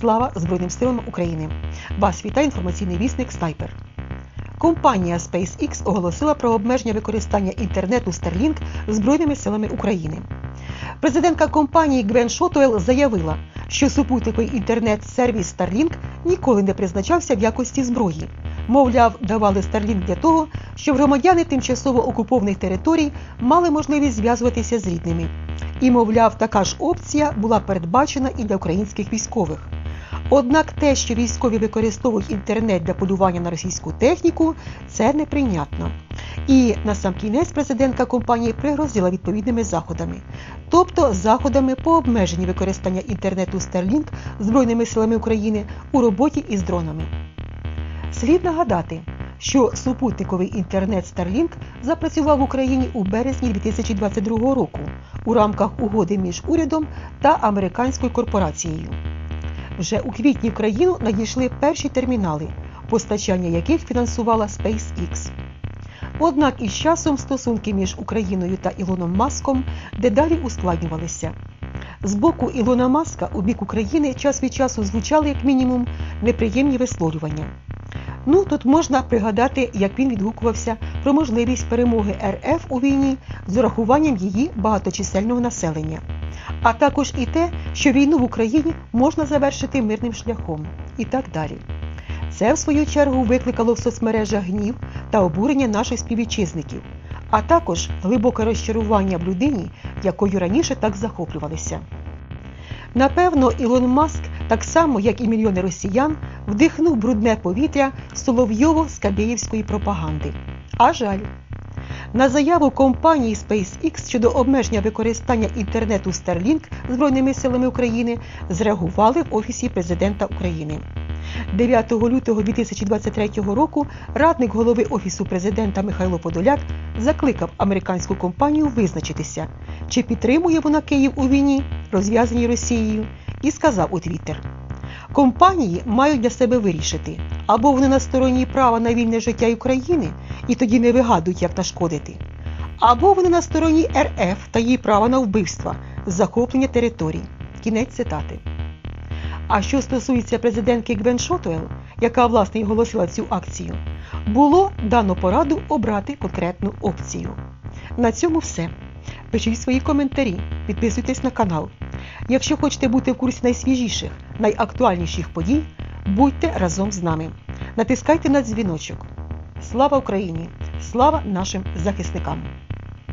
Слава Збройним силам України! Вас вітає інформаційний вісник Снайпер. Компанія SpaceX оголосила про обмеження використання інтернету Starlink Збройними силами України. Президентка компанії Гвен Шотуел заявила, що супутниковий інтернет-сервіс Starlink ніколи не призначався в якості зброї. Мовляв, давали Starlink для того, щоб громадяни тимчасово окупованих територій мали можливість зв'язуватися з рідними. І, мовляв, така ж опція була передбачена і для українських військових. Однак те, що військові використовують інтернет для полювання на російську техніку, це неприйнятно. І на сам кінець президентка компанії пригрозила відповідними заходами, тобто заходами по обмеженні використання інтернету Starlink Збройними силами України у роботі із дронами. Слід нагадати, що супутниковий інтернет Starlink запрацював в Україні у березні 2022 року у рамках угоди між урядом та американською корпорацією. Вже у квітні в країну надійшли перші термінали, постачання яких фінансувала SpaceX. Однак із часом стосунки між Україною та Ілоном Маском дедалі ускладнювалися. З боку Ілона Маска у бік України час від часу звучали як мінімум неприємні висловлювання. Ну тут можна пригадати, як він відгукувався про можливість перемоги РФ у війні з урахуванням її багаточисельного населення, а також і те, що війну в Україні можна завершити мирним шляхом, і так далі. Це, в свою чергу, викликало в соцмережах гнів та обурення наших співвітчизників, а також глибоке розчарування в людині, якою раніше так захоплювалися. Напевно, Ілон Маск, так само як і мільйони росіян, вдихнув брудне повітря Соловйово-Скабєєвської пропаганди. А жаль. На заяву компанії SpaceX щодо обмеження використання інтернету Starlink Збройними силами України зреагували в Офісі президента України. 9 лютого 2023 року радник голови Офісу президента Михайло Подоляк закликав американську компанію визначитися, чи підтримує вона Київ у війні, розв'язаній Росією, і сказав у Твіттер: компанії мають для себе вирішити, або вони на стороні права на вільне життя України і тоді не вигадують, як нашкодити, або вони на стороні РФ та її права на вбивства, захоплення територій. Кінець цитати. А що стосується президентки Гвен Шотуел, яка власне і оголосила цю акцію, було дано пораду обрати конкретну опцію. На цьому все. Пишіть свої коментарі, підписуйтесь на канал. Якщо хочете бути в курсі найсвіжіших, найактуальніших подій, будьте разом з нами. Натискайте на дзвіночок. Слава Україні! Слава нашим захисникам!